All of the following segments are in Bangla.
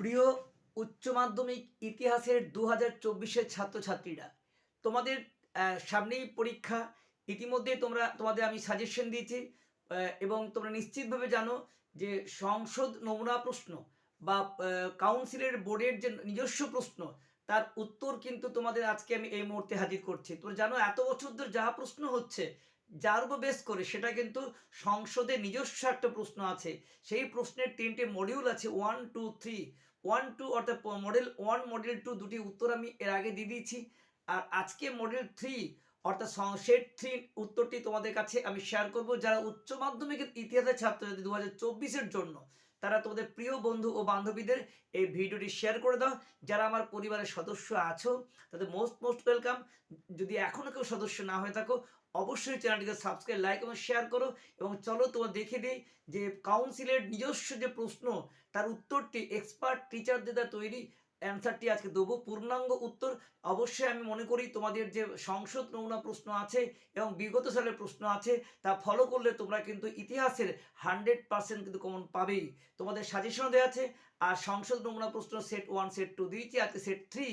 প্রিয় উচ্চ মাধ্যমিক ইতিহাসের দু হাজার চব্বিশের ছাত্রছাত্রীরা, তোমাদের সামনেই পরীক্ষা। ইতিমধ্যে তোমরা, তোমাদের আমি সাজেশন দিয়েছি এবং তোমরা নিশ্চিতভাবে জানো যে সংসদ নমুনা প্রশ্ন বা কাউন্সিলের বোর্ডের যে নিজস্ব প্রশ্ন, তার উত্তর কিন্তু তোমাদের আজকে আমি এই মুহূর্তে হাজির করছি। তোমরা জানো এত বছর ধরে যা প্রশ্ন হচ্ছে যার উপর বেস করে সেটা কিন্তু সংসদে নিজস্ব একটা প্রশ্ন আছে। সেই প্রশ্নের তিনটে মডিউল আছে one two three one two অর্থাৎ মডেল ওয়ান মডেল টু দুটি উত্তর আমি এর আগে দিয়ে দিয়েছি। আর আজকে মডেল থ্রি অর্থাৎ সেট থ্রি উত্তরটি তোমাদের কাছে আমি শেয়ার করব। যারা উচ্চ মাধ্যমিকের ইতিহাসের ছাত্র দু হাজার জন্য, তারা তোমাদের প্রিয় বন্ধু ও বান্ধবীদের এই ভিডিওটি শেয়ার করে দাও। যারা আমার পরিবারের সদস্য আছো, তাদের মোস্ট মোস্ট ওয়েলকাম যদি এখনও কেউ সদস্য না হয়ে থাকো অবশ্যই চ্যানেলটিকে সাবস্ক্রাইব লাইক এবং শেয়ার করো এবং চলো তোমার দেখে দিই যে কাউন্সিলের নিজস্ব যে প্রশ্ন, তার উত্তরটি এক্সপার্ট টিচারদের দ্বারা তৈরি অ্যান্সারটি আজকে দেবো। পূর্ণাঙ্গ উত্তর অবশ্যই আমি মনে করি তোমাদের যে সংসদ নমুনা প্রশ্ন আছে এবং বিগত সালের প্রশ্ন আছে, তা ফলো করলে তোমরা কিন্তু ইতিহাসের হান্ড্রেড পার্সেন্ট কিন্তু কমন পাবেই। তোমাদের সাজেশন দেওয়া আছে, আর সংসদ নমুনা প্রশ্ন সেট ওয়ান সেট টু দিয়েছি, আজকে সেট থ্রি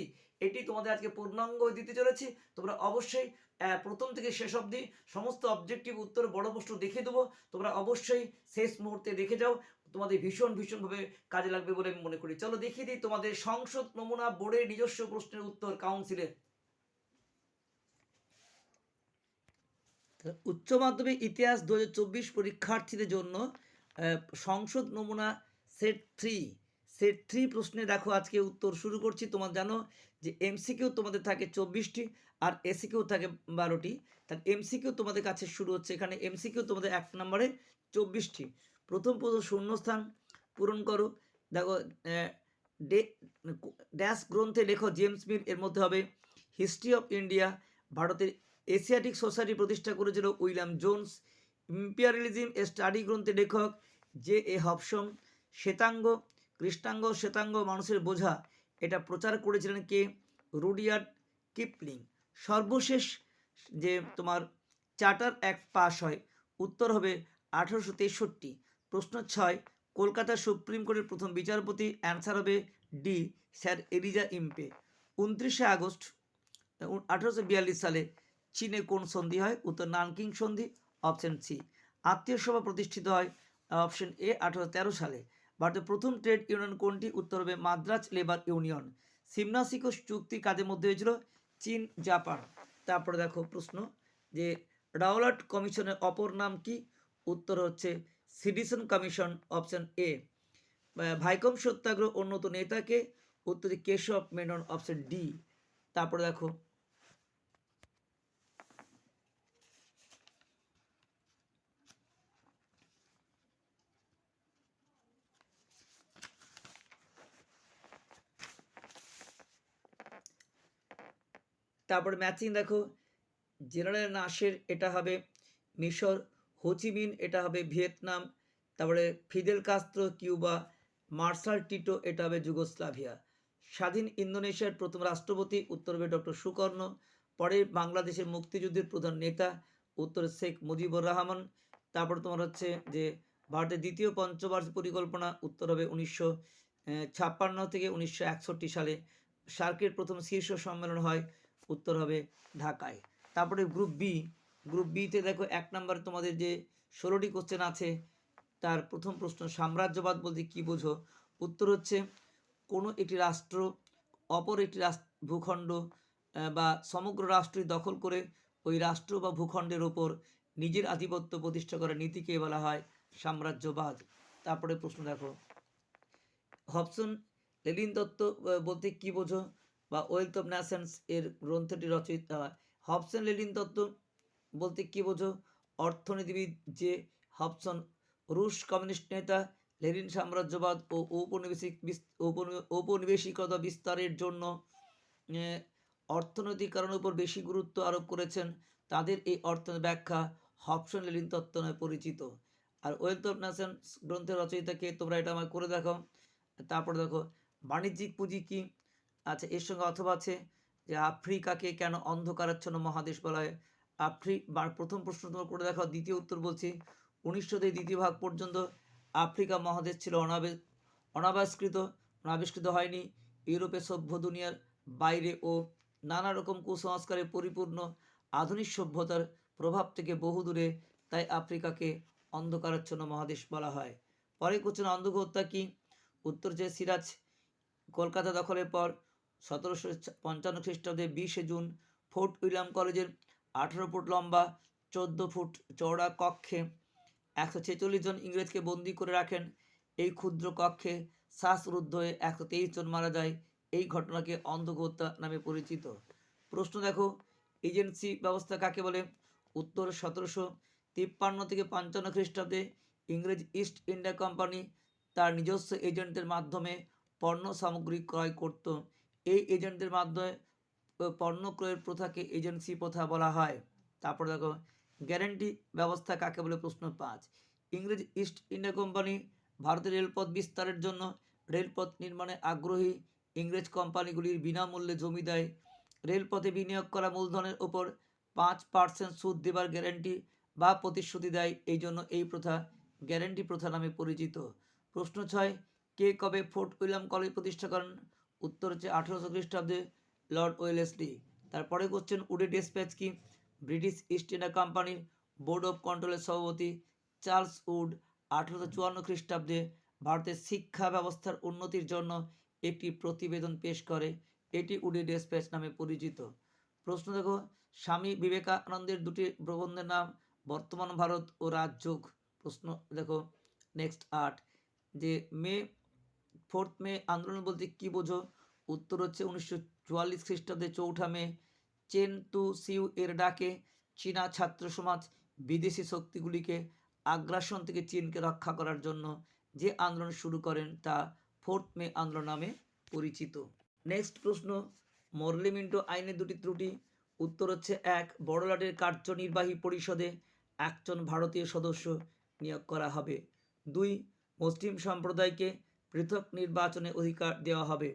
এটি তোমাদের আজকে পূর্ণাঙ্গ দিতে চলেছি। তোমরা অবশ্যই প্রথম থেকে শেষ অবধি সমস্ত অবজেক্টিভ উত্তর বড় প্রশ্ন দেখে দেবো। তোমরা অবশ্যই শেষ মুহূর্তে দেখে যাও। তোমাদের ভীষণ, ভীষণভাবে কাজে লাগবে বলে আমি মনে করি। চলো দেখিয়ে দিই তোমাদের সংসদ নমুনা বোর্ডের নিজস্ব প্রশ্নের উত্তর, কাউন্সিলের। উচ্চ মাধ্যমিক ইতিহাস দু হাজার চব্বিশ পরীক্ষার্থীদের জন্য সংসদ নমুনা সেট থ্রি। সেট থ্রি প্রশ্নে দেখো আজকে উত্তর শুরু করছি। তোমার জানো যে এমসিকিউ তোমাদের থাকে চব্বিশটি আর এসিকিউ থাকে বারোটি। তাহলে এমসিকিউ তোমাদের কাছে শুরু হচ্ছে। এখানে এমসিকিউ তোমাদের এক নম্বরে চব্বিশটি। প্রথম প্রথম শূন্যস্থান পূরণ করো। দেখো ড্যাশ গ্রন্থে লেখো জেমস মিল এর মধ্যে হবে হিস্ট্রি অফ ইন্ডিয়া, ভারতের এশিয়াটিক সোসাইটি প্রতিষ্ঠা করেছিল William Jones imperialism a study গ্রন্থের লেখক জে এ হবসম শ্বেতাঙ্গ, কৃষ্ণাঙ্গ, শ্বেতাঙ্গ মানুষের বোঝা, এটা প্রচার করেছিলেন কে? Rudyard Kipling. সর্বশেষ যে তোমার চার্টার অ্যাক্ট পাস হয়, উত্তর হবে আঠারোশো তেষট্টি। প্রশ্ন ছয় কলকাতা সুপ্রিম কোর্টের প্রথম বিচারপতি অ্যান্সার হবে ডি, স্যার এরিজা ইম্পে। উনত্রিশে আগস্ট আঠারোশো বিয়াল্লিশ সালে চীনে কোন সন্ধি হয়? উত্তর নানকিং সন্ধি, অপশন সি। আত্মীয় সভা প্রতিষ্ঠিত হয় অপশন এ, আঠারোশো তেরো সালে। ভারতের প্রথম ট্রেড ইউনিয়ন কোনটি? উত্তর হবে মাদ্রাজ লেবার ইউনিয়ন। সিমনাসিকো চুক্তি কাদের মধ্যে হয়েছিল? চীন, জাপান। তারপরে দেখো প্রশ্ন যে রাওলাট কমিশনের অপর নাম কি? উত্তর হচ্ছে citizen commission option A Vaikom Satyagraha উন্নত নেতাকে, উত্তরে কেশব মেনন অপশন ডি তারপরে দেখো, তারপরে ম্যাচিং দেখো জেনারেল নাসের এটা হবে মিশর হোচিমিন এটা হবে ভিয়েতনাম, তারপরে Fidel Castro, Cuba, Marshal Tito, এটা হবে যুগোস্লাভিয়া। স্বাধীন ইন্দোনেশিয়ার প্রথম রাষ্ট্রপতি উত্তর হবে ডক্টর সুকর্ণ, পরে বাংলাদেশের মুক্তিযুদ্ধের প্রধান নেতা, উত্তর শেখ মুজিবুর রহমান, তারপর তোমার হচ্ছে যে ভারতের দ্বিতীয় পঞ্চবার্ষ পরিকল্পনা, উত্তর হবে উনিশশো ছাপ্পান্ন থেকে উনিশশো একষট্টি সালে সার্কের প্রথম শীর্ষ সম্মেলন হয়, উত্তর হবে ঢাকায়। তারপরে গ্রুপ বি গ্রুপ বিতে দেখো এক নম্বরে তোমাদের যে ষোলোটি কোশ্চেন আছে, তার প্রথম প্রশ্ন সাম্রাজ্যবাদ বলতে কি বোঝো? উত্তর হচ্ছে কোনো একটি রাষ্ট্র অপর একটি রাষ্ট্র ভূখণ্ড বা সমগ্র রাষ্ট্রই দখল করে ওই রাষ্ট্র বা ভূখণ্ডের ওপর নিজের আধিপত্য প্রতিষ্ঠা করার নীতিকে বলা হয় সাম্রাজ্যবাদ। তারপরে প্রশ্ন দেখো হবসন লেলিন তত্ত্ব বলতে কি বোঝো? বা ওয়েলথ অফ ন্যাশনস এর গ্রন্থটি রচয়িতা হবসন লেলিন তত্ত্ব বলতে কি বোঝো? অর্থনীতিবিদ যে হবসন রুশ কমিউনিস্ট নেতা লেনিন সাম্রাজ্যবাদ ও ঔপনিবেশিক ঔপনিবেশিকতা বিস্তারের জন্য অর্থনৈতিক কারণের উপর বেশি গুরুত্ব আরোপ করেছেন। তাদের এই অর্থনৈতিক ব্যাখ্যা হবসন লেলিন তত্ত্ব নামে পরিচিত। আর ওয়েলথ অফ নেশনস গ্রন্থের রচয়িতাকে তোমরা এটা আমায় করে দেখো তারপর দেখো, বাণিজ্যিক পুঁজি কি? আচ্ছা এর সঙ্গে অথবা আছে যে আফ্রিকাকে কেন অন্ধকারাচ্ছন্ন মহাদেশ বলা হয়? আফ্রি বা প্রথম প্রশ্ন তোমার করে দেখাও, দ্বিতীয় উত্তর বলছি। উনিশশো থেকে দ্বিতীয় ভাগ পর্যন্ত আফ্রিকা মহাদেশ ছিল অনাবে অনাবাসকৃত আবিষ্কৃত হয়নি। ইউরোপে সভ্য দুনিয়ার বাইরে ও নানা রকম কুসংস্কারে পরিপূর্ণ আধুনিক সভ্যতার প্রভাব থেকে বহু দূরে, তাই আফ্রিকাকে অন্ধকারাচ্ছন্ন মহাদেশ বলা হয়। পরে কোশ্চেন অন্ধক হত্যা কি? উত্তর যে সিরাজ কলকাতা দখলের পর সতেরোশো পঞ্চান্ন খ্রিস্টাব্দে বিশে জুন ফোর্ট উইলিয়াম কলেজের আঠেরো ফুট লম্বা, চোদ্দ ফুট চওড়া কক্ষে একশো ছেচল্লিশ জন ইংরেজকে বন্দি করে রাখেন। এই ক্ষুদ্র কক্ষে শ্বাসরুদ্ধ হয়ে একশো তেইশ জন মারা যায়। এই ঘটনাকে অন্ধকোত্যা নামে পরিচিত। প্রশ্ন দেখো, এজেন্সি ব্যবস্থা কাকে বলে? উত্তর, সতেরোশো তিপ্পান্ন থেকে পঞ্চান্ন খ্রিস্টাব্দে ইংরেজ ইস্ট ইন্ডিয়া কোম্পানি তার নিজস্ব এজেন্টদের মাধ্যমে পণ্য সামগ্রী ক্রয় করত। এই এজেন্টদের মাধ্যমে পণ্য ক্রয়ের প্রথাকে এজেন্সি প্রথা বলা হয়। তারপর দেখো, গ্যারেন্টি ব্যবস্থা কাকে বলে? প্রশ্ন পাঁচ। ইংরেজ ইস্ট ইন্ডিয়া কোম্পানি ভারতের রেলপথ বিস্তারের জন্য রেলপথ নির্মাণে আগ্রহী ইংরেজ কোম্পানিগুলির বিনামূল্যে জমি দেয়। রেলপথে বিনিয়োগ করা মূলধনের ওপর পাঁচ পার্সেন্ট সুদ দেবার গ্যারান্টি বা প্রতিশ্রুতি দেয়। এই জন্য এই প্রথা গ্যারান্টি প্রথা নামে পরিচিত। প্রশ্ন ছয়, কে কবে ফোর্ট উইলিয়াম কলেজ প্রতিষ্ঠা করেন? উত্তর হচ্ছে আঠেরোশো খ্রিস্টাব্দে লর্ড ওয়েলেসলি। তারপরে কোশ্চেন উডে ডেসপ্যাচ কি ব্রিটিশ ইস্ট ইন্ডিয়া কোম্পানির বোর্ড অফ কন্ট্রোলের সভাপতি চার্লস উড আঠেরোশো চুয়ান্ন খ্রিস্টাব্দে ভারতের শিক্ষা ব্যবস্থার উন্নতির জন্য একটি প্রতিবেদন পেশ করে? এটি উডে ডেসপ্যাচ নামে পরিচিত। প্রশ্ন দেখো, স্বামী বিবেকানন্দের দুটি প্রবন্ধের নাম, বর্তমান ভারত ও রাজযোগ। প্রশ্ন দেখো নেক্সট আট, যে মে ফোর্থ মে আন্দোলন বলতে কী বোঝো? উত্তর হচ্ছে উনিশশো চুয়াল্লিশ খ্রিস্টাব্দে চৌঠা মে, চেন তু সিউ এর ডাকে চীনা ছাত্র সমাজ বিদেশি শক্তিগুলিকে আগ্রাসন থেকে চীনকে রক্ষা করার জন্য যে আন্দোলন শুরু করেন তা ফোর্থ মে আন্দোলন নামে পরিচিত। নেক্সট প্রশ্ন, মরলিমিন্টো আইনের দুটি ত্রুটি। উত্তর হচ্ছে এক, বড়লাটের কার্যনির্বাহী পরিষদে একজন ভারতীয় সদস্য নিয়োগ করা হবে। দুই, মুসলিম সম্প্রদায়কে পৃথক নির্বাচনে অধিকার দেওয়া হবে।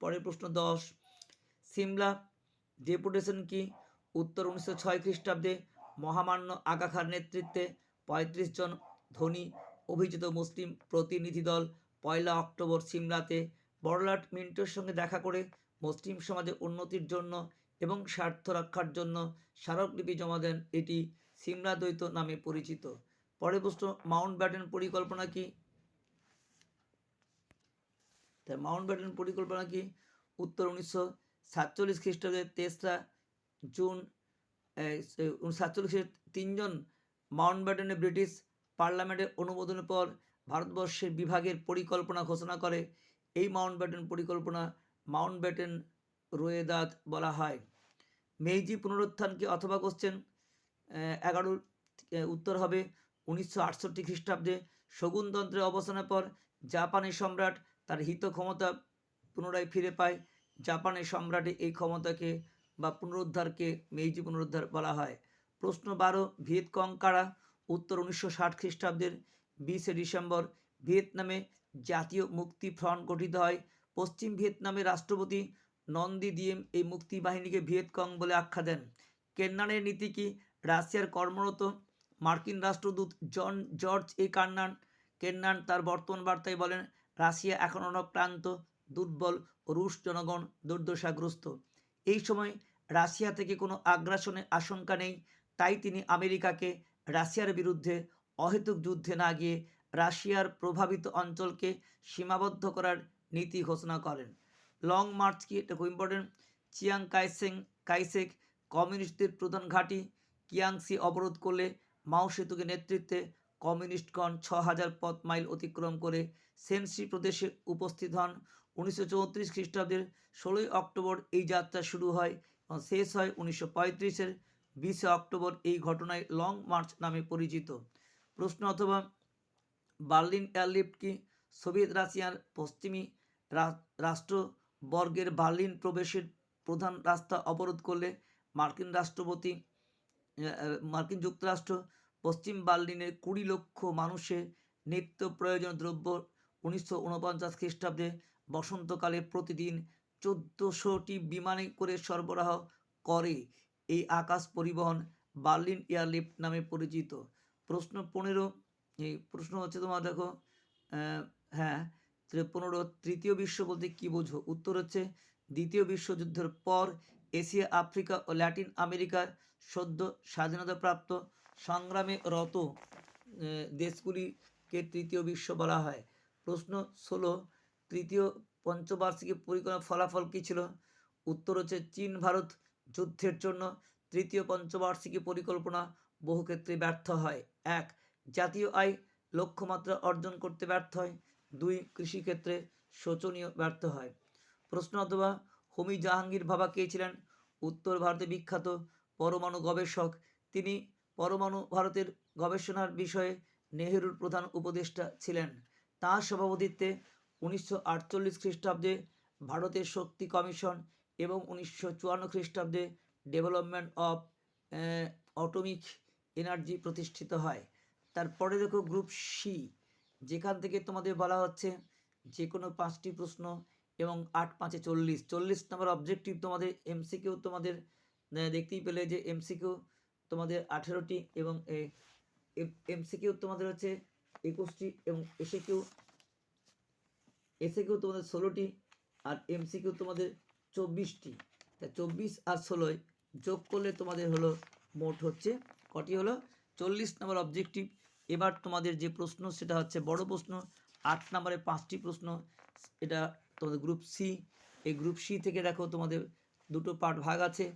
পরের প্রশ্ন দশ সিমলা ডেপুটেশন কি? উত্তর উনিশশো ছয় খ্রিস্টাব্দে মহামান্য আগা খান নেতৃত্বে পঁয়ত্রিশ জন ধনী অভিজিত মুসলিম প্রতিনিধি দল পয়লা অক্টোবর সিমলাতে বড়লাট মিন্টোর সঙ্গে দেখা করে মুসলিম সমাজের উন্নতির জন্য এবং স্বার্থ রক্ষার জন্য স্মারকলিপি জমা দেন এটি সিমলা দ্বৈত নামে পরিচিত। পরে প্রশ্ন, মাউন্ট ব্যাটেন পরিকল্পনা কি? তাই মাউন্ট ব্যাটেন পরিকল্পনা কি? উত্তর উনিশশো সাতচল্লিশ খ্রিস্টাব্দের তেসরা জুন সাতচল্লিশের তিনজন মাউন্ট ব্যাটেনে ব্রিটিশ পার্লামেন্টের অনুমোদনের পর ভারতবর্ষের বিভাগের পরিকল্পনা ঘোষণা করে। এই মাউন্ট ব্যাটেন পরিকল্পনা মাউন্ট ব্যাটেন রোয়েদাদ বলা হয়। মেইজি পুনরুত্থানকে অথবা কোশ্চেন এগারোর উত্তর হবে উনিশশো আটষট্টি খ্রিস্টাব্দে। শগুনতন্ত্রের অবসানের পর জাপানের সম্রাট তার হিত ক্ষমতা পুনরায় ফিরে পায়। জাপানের সম্রাটের এই ক্ষমতাকে বা পুনরুদ্ধারকে মেইজি পুনরুদ্ধার বলা হয়। প্রশ্ন বারো ভিয়েতকং কারা উত্তর উনিশশো ষাট খ্রিস্টাব্দের বিশে ডিসেম্বর, ভিয়েতনামে জাতীয় মুক্তি ফ্রন্ট গঠিত হয়। পশ্চিম ভিয়েতনামের রাষ্ট্রপতি নন্দি দিয়েম এই মুক্তি বাহিনীকে ভিয়েতকং বলে আখ্যা দেন। কেন্নানের নীতি কি? রাশিয়ার কর্মরত মার্কিন রাষ্ট্রদূত জন, জর্জ এ কান্নান কেন্নান তার বর্তমান বার্তায় বলেন, রাশিয়া এখন অনক্রান্ত। দুর্বল রুশ জনগণ দুর্দশাগ্রস্ত। এই সময় রাশিয়া থেকে কোনো আগ্রাসনের আশঙ্কা নেই, তাই তিনি আমেরিকাকে রাশিয়ার বিরুদ্ধে অহেতুক যুদ্ধে না গিয়ে রাশিয়ার প্রভাবিত অঞ্চলকে সীমাবদ্ধ করার নীতি ঘোষণা করেন। লং মার্চ কি এটা খুব ইম্পর্টেন্ট চিয়াং কাইসেং, কাইসেক কমিউনিস্টদের প্রধান ঘাঁটি কিয়াংসি অবরোধ করলে মাও সেতুকে নেতৃত্বে কমিউনিস্টগণ ছ হাজার পথ মাইল অতিক্রম করে সেনসি প্রদেশে উপস্থিত হন। উনিশশো চৌত্রিশ খ্রিস্টাব্দের ষোলোই অক্টোবর এই যাত্রা শুরু হয় এবং শেষ হয় উনিশশো পঁয়ত্রিশের বিশে অক্টোবর এই ঘটনায় লং মার্চ নামে পরিচিত। প্রশ্ন অথবা বার্লিন এয়ারলিফট কি সোভিয়েত রাশিয়ার পশ্চিমী রাষ্ট্রবর্গের বার্লিন প্রবেশের প্রধান রাস্তা অবরোধ করলে মার্কিন রাষ্ট্রপতি মার্কিন যুক্তরাষ্ট্র পশ্চিম বার্লিনের কুড়ি লক্ষ মানুষের নিত্য প্রয়োজন দ্রব্য উনিশশো উনপঞ্চাশ খ্রিস্টাব্দে বসন্তকালে প্রতিদিন চোদ্দোশোটি বিমানে করে সরবরাহ করে এই আকাশ পরিবহন বার্লিন এয়ারলিফট নামে পরিচিত। প্রশ্ন পনেরো এই প্রশ্ন হচ্ছে তোমার দেখো হ্যাঁ পনেরো, তৃতীয় বিশ্ব বলতে কী বোঝো? উত্তর হচ্ছে দ্বিতীয় বিশ্বযুদ্ধের পর এশিয়া, আফ্রিকা ও ল্যাটিন আমেরিকার সদ্য স্বাধীনতাপ্রাপ্ত সংগ্রামে রত দেশগুলিকে তৃতীয় বিশ্ব বলা হয়। প্রশ্ন ষোলো তৃতীয় পঞ্চবার্ষিকী পরিকল্পনা ফলাফল কী ছিল? উত্তর হচ্ছে চীন ভারত যুদ্ধের জন্য তৃতীয় পঞ্চবার্ষিকী পরিকল্পনা বহু ক্ষেত্রে ব্যর্থ হয়। এক, জাতীয় আয় লক্ষ্যমাত্রা অর্জন করতে ব্যর্থ হয়। দুই কৃষিক্ষেত্রে শোচনীয় ব্যর্থ হয়। প্রশ্ন অথবা হোমি জাহাঙ্গীর ভাবা কে ছিলেন? উত্তর ভারতে বিখ্যাত পরমাণু গবেষক। তিনি পরমাণু ভারতের গবেষণার বিষয়ে নেহেরুর প্রধান উপদেষ্টা ছিলেন। তাঁর সভাপতিত্বে উনিশশো আটচল্লিশ খ্রিস্টাব্দে ভারতের শক্তি কমিশন এবং উনিশশো চুয়ান্ন খ্রিস্টাব্দে ডেভেলপমেন্ট অফ অটোমিক এনার্জি প্রতিষ্ঠিত হয়। তারপরে দেখো গ্রুপ সি, যেখান থেকে তোমাদের বলা হচ্ছে যে কোনো পাঁচটি প্রশ্ন এবং আট পাঁচে চল্লিশ। চল্লিশ নম্বর অবজেক্টিভ তোমাদের এমসিকিউ তোমাদের দেখতেই পেলে যে এমসিকিউ তোমাদের আঠেরোটি এবং এমসিকিউ তোমাদের হচ্ছে একুশটি এবং এসে কিউ এসে কিউ তোমাদের ষোলোটি আর এমসিকিউ তোমাদের চব্বিশটি। তা চব্বিশ আর ষোলোয় যোগ করলে তোমাদের হলো মোট হচ্ছে কটি হলো? চল্লিশ নম্বর অবজেক্টিভ এবার তোমাদের যে প্রশ্ন, সেটা হচ্ছে বড় প্রশ্ন। আট নম্বরে পাঁচটি প্রশ্ন, এটা তোমাদের গ্রুপ সি এই গ্রুপ সি থেকে দেখো তোমাদের দুটো পার্ট ভাগ আছে,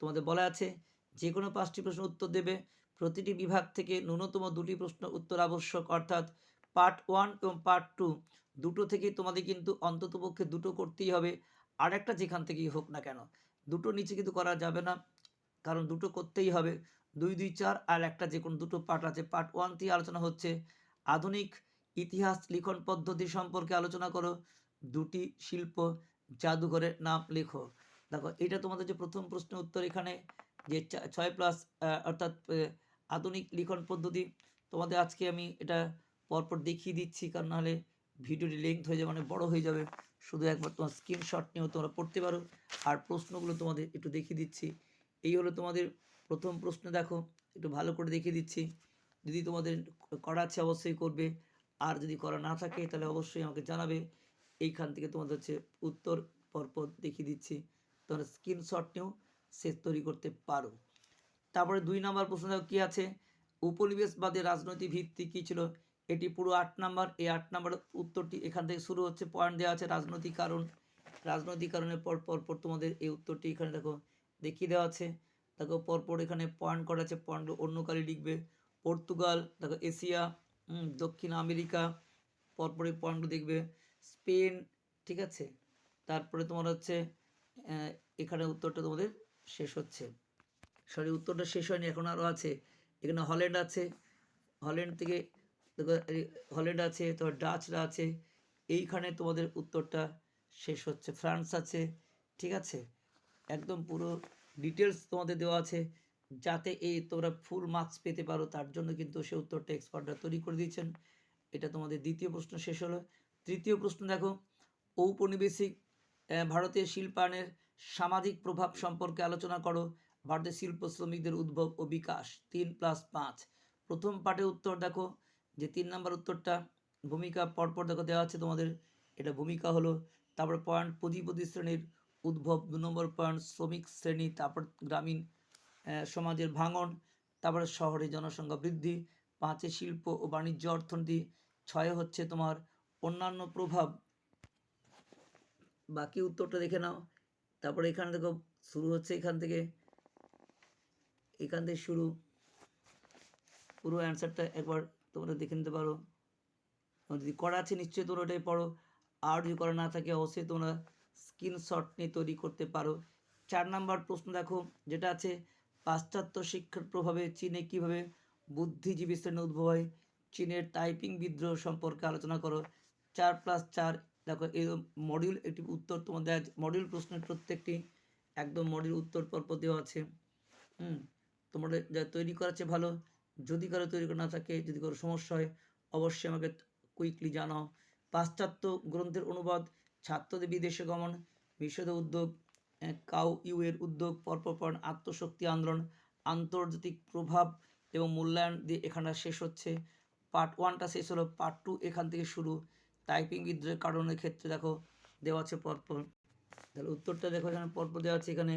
তোমাদের বলা আছে যে কোনো পাঁচটি প্রশ্ন উত্তর দেবে। প্রতিটি বিভাগ থেকে ন্যূনতম দুটি প্রশ্ন উত্তর আবশ্যক, অর্থাৎ পার্ট ওয়ান এবং পার্ট টু দুটো থেকেই তোমাদের কিন্তু অন্ততপক্ষে দুটো করতেই হবে। আর একটা যেখান থেকেই হোক না কেন, দুটো নিচে কিন্তু করা যাবে না, কারণ দুটো করতেই হবে। দুই দুই, চার আর একটা যে কোনো দুটো পার্ট আছে। পার্ট ওয়ান থেকে আলোচনা হচ্ছে আধুনিক ইতিহাস লিখন পদ্ধতি সম্পর্কে আলোচনা করো। দুটি শিল্প জাদুঘরের নাম লেখো। দেখো, এটা তোমাদের যে প্রথম প্রশ্নের উত্তর এখানে, যে ছয় প্লাস অর্থাৎ আধুনিক লিখন পদ্ধতি, তোমাদের আজকে আমি এটা পরপর দেখিয়ে দিচ্ছি, কারণ নাহলে ভিডিওটি লেংথ হয়ে যাবে মানে বড় হয়ে যাবে। শুধু একবার তোমার স্ক্রিনশট নিয়েও তোমরা পড়তে পারো। আর প্রশ্নগুলো তোমাদের একটু দেখিয়ে দিচ্ছি। এই হলো তোমাদের প্রথম প্রশ্ন, দেখো, একটু ভালো করে দেখিয়ে দিচ্ছি। যদি তোমাদের করা আছে অবশ্যই করবে। আর যদি করা না থাকে, তাহলে অবশ্যই আমাকে জানাবে। এইখান থেকে তোমাদের হচ্ছে উত্তর পরপর দেখিয়ে দিচ্ছি। তোমরা স্ক্রিনশট নিয়েও শেষ তৈরি করতে পারো। তারপরে দুই নাম্বার প্রশ্ন, দেখো, কী আছে? উপনিবেশবাদী রাজনৈতিক ভিত্তি কী ছিল? এটি পুরো আট নাম্বার, এই আট নাম্বার উত্তরটি এখান থেকে শুরু হচ্ছে পয়েন্ট দেওয়া আছে রাজনৈতিক কারণ। রাজনৈতিক কারণের পর পর পর তোমাদের এই উত্তরটি এখানে দেখো, দেখিয়ে দেওয়া আছে। দেখো পরপর এখানে পয়েন্ট করা আছে পয়েন্ট অন্য কালি লিখবে। পর্তুগাল, দেখো, এশিয়া দক্ষিণ আমেরিকা পরপরে পয়েন্ট দেখবে। স্পেন, ঠিক আছে? তারপরে তোমার হচ্ছে এখানে উত্তরটা তোমাদের শেষ হচ্ছে। সরি উত্তরটা শেষ হয়নি, এখন আরও আছে। এখানে হল্যান্ড আছে। হল্যান্ড থেকে দেখো হল্যান্ড আছে, তোমার ডাচরা আছে, এইখানে তোমাদের উত্তরটা শেষ হচ্ছে, ফ্রান্স আছে, ঠিক আছে? একদম পুরো ডিটেলস তোমাদের দেওয়া আছে, যাতে এই তোমরা ফুল মার্কস পেতে পারো, তার জন্য কিন্তু সে উত্তরটা এক্সপার্টরা তৈরি করে দিয়েছেন। এটা তোমাদের দ্বিতীয় প্রশ্ন শেষ হলো। তৃতীয় প্রশ্ন দেখো, ঔপনিবেশিক ভারতীয় শিল্পায়নের সামাজিক প্রভাব সম্পর্কে আলোচনা করো, ভারতের শিল্প শ্রমিকদের উদ্ভব ও বিকাশ, তিন প্লাস পাঁচ। প্রথম পাঠে উত্তর দেখো যে তিন নম্বর উত্তরটা, ভূমিকা পরপর দেখো দেওয়া আছে তোমাদের, এটা ভূমিকা হলো, তারপর পয়েন্ট পুঁজিপতি শ্রেণির উদ্ভব, দু নম্বর পয়েন্ট শ্রমিক শ্রেণি, তারপর গ্রামীণ সমাজের ভাঙন, তারপরে শহরে জনসংখ্যা বৃদ্ধি, পাঁচে শিল্প ও বাণিজ্য অর্থনীতি, ছয়ে হচ্ছে তোমার অন্যান্য প্রভাব। বাকি উত্তরটা দেখে নাও, তারপরে এখানে দেখো শুরু হচ্ছে এখান থেকে এখান থেকে শুরু, পুরো অ্যান্সারটা একবার তোমরা দেখে নিতে পারো। যদি করা আছে, নিশ্চয়ই তোমরা ওটাই পড়ো। আর যদি করা না থাকে, অবশ্যই তোমরা স্ক্রিনশট নিয়ে তৈরি করতে পারো। চার নাম্বার প্রশ্ন দেখো, যেটা আছে, পাশ্চাত্য শিক্ষার প্রভাবে চীনে কীভাবে বুদ্ধিজীবী শ্রেণি উদ্ভব হয়? চীনের টাইপিং বিদ্রোহ সম্পর্কে আলোচনা করো। চার প্লাস চার, দেখো, এই মডিউল একটি উত্তর তোমাদের মডিউল প্রশ্নের প্রত্যেকটি একদম মডিউল উত্তর পরপর দেওয়া আছে। হুম, তোমাদের যা তৈরি করা আছে ভালো। যদি কারও তৈরি করা না থাকে, যদি কারও সমস্যা হয়, অবশ্যই আমাকে কুইকলি জানাও। পাশ্চাত্য গ্রন্থের অনুবাদ, ছাত্রদের বিদেশে গমন বিশ্বদ উদ্যোগ কাউ ইউ এর উদ্যোগ পর আত্মশক্তি আন্দোলন, আন্তর্জাতিক প্রভাব এবং মূল্যায়ন দিয়ে এখানটা শেষ হচ্ছে। পার্ট ওয়ানটা শেষ হলো, পার্ট টু এখান থেকে শুরু। টাইপিং বিদ্রোহের কারণের ক্ষেত্রে দেখো, দেওয়া আছে পরপর। তাহলে উত্তরটা দেখো এখানে, পরপর দেওয়া আছে এখানে,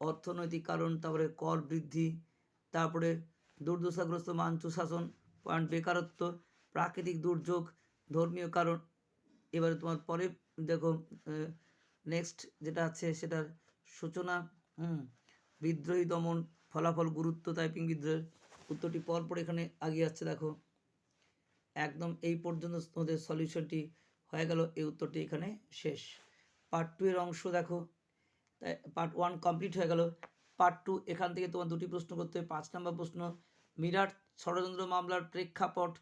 অর্থনৈতিক কারণ, তারপরে কর বৃদ্ধি, তারপরে দুর্দশাগ্রস্ত মাঞ্চ শাসন, পয়েন্ট বেকারত্ব, প্রাকৃতিক দুর্যোগ, ধর্মীয় কারণ। এবারে তোমার পরে দেখো নেক্সট যেটা আছে সেটার সূচনা, হুম, বিদ্রোহী দমন ফলাফল গুরুত্ব টাইপিং বিদ্রোহের উত্তরটি পরপর এখানে আগিয়ে আসছে, দেখো। একদম এই পর্যন্ত তোমাদের সলিউশনটি হয়ে গেল, এই উত্তরটি এখানে শেষ। পার্ট টু এর অংশ দেখো, তাই পার্ট ওয়ান কমপ্লিট হয়ে গেল। পার্ট টু এখান থেকে তোমার দুটি প্রশ্ন করতে হবে, পাঁচ নম্বর প্রশ্ন মিরাট, ষড়যন্ত্র মামলার প্রেক্ষাপট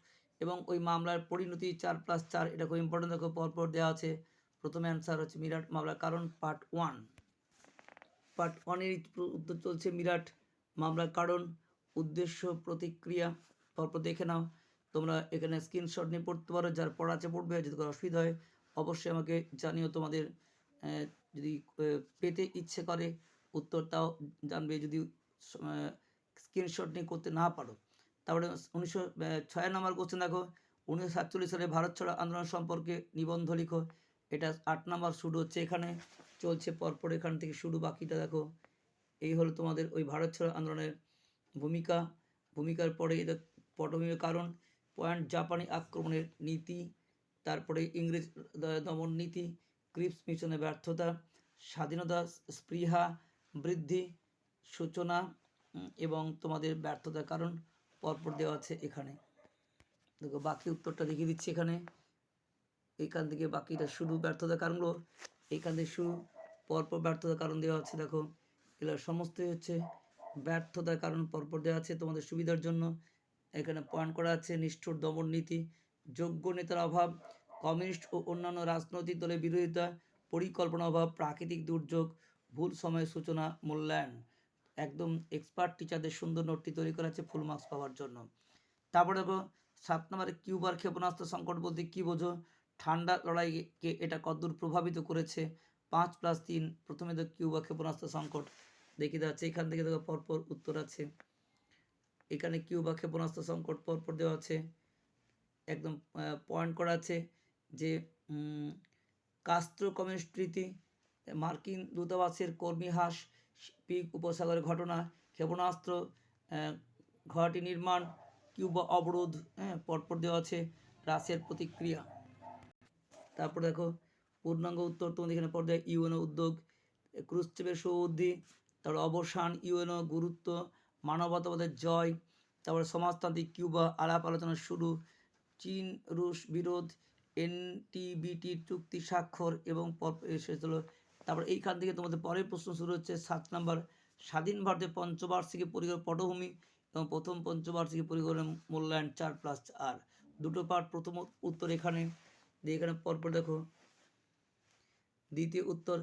এবং ওই মামলার পরিণতি চার প্লাস চার, এটা খুব ইম্পর্টেন্ট দেখো পরপর দেওয়া আছে। প্রথমে অ্যান্সার হচ্ছে মিরাট মামলার কারণ পার্ট ওয়ান পার্ট ওয়ানের উত্তর চলছে মিরাট মামলার কারণ, উদ্দেশ্য, প্রতিক্রিয়া, পরপর দেখে নাও। তোমরা এখানে স্ক্রিনশট নিয়ে পড়তে পারো, যার পড়া আছে পড়বে যদি কোনো অসুবিধা হয়, অবশ্যই আমাকে জানিও তোমাদের যদি পেতে ইচ্ছে করে উত্তরটাও জানবে। যদি স্ক্রিনশট নিয়ে করতে না পারো। তারপরে উনিশশো ছয় নম্বর কোশ্চেন দেখো। উনিশশো সাতচল্লিশ সালে ভারত ছাড়ো আন্দোলন সম্পর্কে নিবন্ধ লিখো। এটা আট নম্বর শুরু হচ্ছে এখানে। চলছে পরপর এখান থেকে শুরু বাকিটা দেখো। এই হলো তোমাদের ওই ভারত ছাড়ো আন্দোলনের ভূমিকা। ভূমিকার পরে দেখ- পটভূমির কারণ। পয়েন্ট জাপানি আক্রমণের নীতি। তারপরে ইংরেজ দমন নীতি। ক্রিপস মিশনের ব্যর্থতা। স্বাধীনতা, স্পৃহা বৃদ্ধি। সূচনা। এবং তোমাদের ব্যর্থতার কারণ পরপর দেওয়া আছে এখানে। দেখো, বাকি উত্তরটা দেখিয়ে দিচ্ছি এখানে। এখান থেকে বাকিটা শুরু ব্যর্থতার কারণগুলো। এখান থেকে শুরু, পরপর ব্যর্থতার কারণ দেওয়া আছে, দেখো। এগুলো সমস্তই হচ্ছে ব্যর্থতার কারণ পরপর দেওয়া আছে তোমাদের সুবিধার জন্য। এখানে পয়েন্ট করা আছে নিষ্ঠুর দমন নীতি, যোগ্য নেতার অভাব, কমিউনিস্ট ও অন্যান্য রাজনৈতিক দলের বিরোধিতা পরিকল্পনা অভাব, প্রাকৃতিক দুর্যোগ, ভুল সময় সূচনা, মূল্যায়ন। একদম এক্সপার্ট টিচারদের সুন্দর নোটটি তৈরি করা আছে ফুল মার্কস পাওয়ার জন্য। তারপরে দেখো, সাত নম্বরে কিউবার ক্ষেপণাস্ত্র সংকট বলতে কী বোঝো? ঠান্ডা লড়াইকে এটা কতদূর প্রভাবিত করেছে? পাঁচ প্লাস তিন, প্রথমে তো কিউবা ক্ষেপণাস্ত্র সংকট দেখিয়ে দেওয়া আছে। এখান থেকে দেখো পরপর উত্তর আছে। এখানে কিউবা ক্ষেপণাস্ত্র সংকট পরপর দেওয়া আছে। একদম পয়েন্ট করা আছে যে কাস্ত্র কমিউনিস্ট রীতি মার্কিন দূতাবাসের কর্মী হ্রাস পিক উপসাগরের ঘটনা, ক্ষেপণাস্ত্র ঘরটি নির্মাণ, কিউবা অবরোধ হ্যাঁ পরপর দেওয়া আছে রাশিয়ার প্রতিক্রিয়া। তারপর দেখো, পূর্ণাঙ্গ উত্তর তোমাদের এখানে পর্যায়ে ইউএনও উদ্যোগ ক্রুশ্চেপের সৌদ্ধি তারপর অবসান, ইউএনও গুরুত্ব, মানবতাবাদের জয়, তারপরে সমাজতান্ত্রিক কিউবা আলাপ আলোচনা শুরু, চীন, রুশ বিরোধ, এনটিবিটি চুক্তি স্বাক্ষর এবং পর- শেষ হলো তারপর এইখান থেকে তোমাদের পরের প্রশ্ন শুরু হচ্ছে, সাত নাম্বার, স্বাধীন ভারতের পঞ্চবার্ষিকী পরিকল্পনা, পটভূমি এবং প্রথম পঞ্চবার্ষিকী পরিকল্পনা মূল্যায়ন চার প্লাস আর দুটো পার্ট প্রথম উত্তর এখানে, দিয়ে এখানে পরপর দেখো। দ্বিতীয় উত্তর,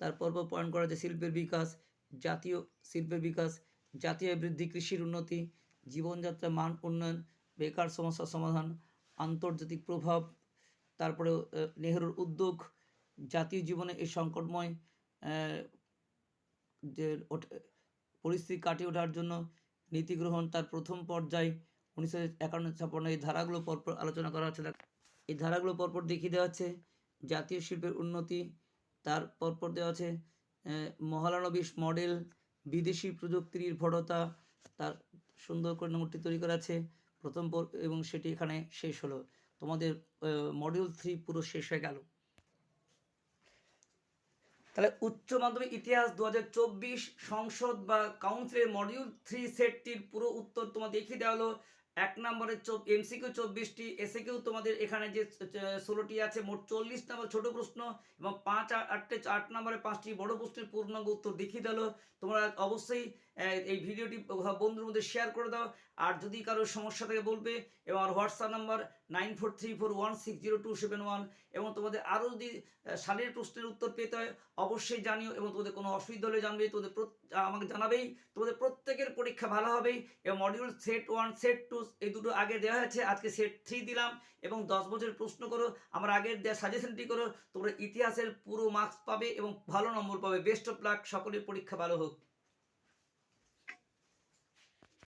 তার পরপর পয়েন্ট করা আছে শিল্পের বিকাশ, জাতীয় শিল্পের বিকাশ, জাতীয় বৃদ্ধি কৃষির উন্নতি জীবনযাত্রার মান উন্নয়ন, বেকার সমস্যার সমাধান, আন্তর্জাতিক প্রভাব তারপরে নেহরুর উদ্যোগ জাতীয় জীবনে এই সংকটময় যে পরিস্থিতি কাটিয়ে ওঠার জন্য নীতি গ্রহণ তার প্রথম পর্যায় উনিশশো একান্ন ছাপ্পান্ন এই ধারাগুলো পরপর আলোচনা করা হচ্ছে। এই ধারাগুলো পরপর দেখিয়ে দেওয়া হচ্ছে। জাতীয় শিল্পের উন্নতি তার পরপর দেওয়া আছে মহলানবিশ মডেল, বিদেশি প্রযুক্তি নির্ভরতা তার সুন্দর করে নোটটি তৈরি করা আছে। প্রথম পর, এবং সেটি এখানে শেষ হলো। তোমাদের মডিউল থ্রি পুরো শেষ হয়ে গেল। তাহলে উচ্চ মাধ্যমিক ইতিহাস দুহাজার চব্বিশ সংসদ বা কাউন্সিলের মডিউল থ্রি সেটটির পুরো উত্তর তোমাদের দেখিয়ে দেওয়া হলো। এক নম্বরের এমসিকিউ চব্বিশটি এসে কিউ তোমাদের এখানে যে ষোলোটি আছে, মোট চল্লিশ নম্বর ছোট প্রশ্ন এবং পাঁচ আটটে, আট নম্বরে পাঁচটি বড় প্রশ্নের পূর্ণাঙ্গ উত্তর দেখিয়ে দিল তোমরা অবশ্যই এই ভিডিওটি বন্ধুর মধ্যে শেয়ার করে দাও। আর যদি কারও সমস্যা থাকে বলবে এবং আর WhatsApp number nine four three four one six zero two seven one এবং তোমাদের আরও যদি সালের প্রশ্নের উত্তর পেতে হয়, অবশ্যই জানিও এবং তোমাদের কোনো অসুবিধা হলে জানবে, তোমাদের আমাকে জানাবেই। তোমাদের প্রত্যেকের পরীক্ষা ভালো হবেই এবং module set one set two এই দুটো আগে দেওয়া হয়েছে, আজকে সেট থ্রি দিলাম এবং দশ বছরের প্রশ্ন করো, আমার আগের দেওয়া সাজেশনটি করো, তোমরা ইতিহাসের পুরো মার্কস পাবে এবং ভালো নম্বর পাবে। বেস্ট অফ লাক সকলের পরীক্ষা ভালো হোক।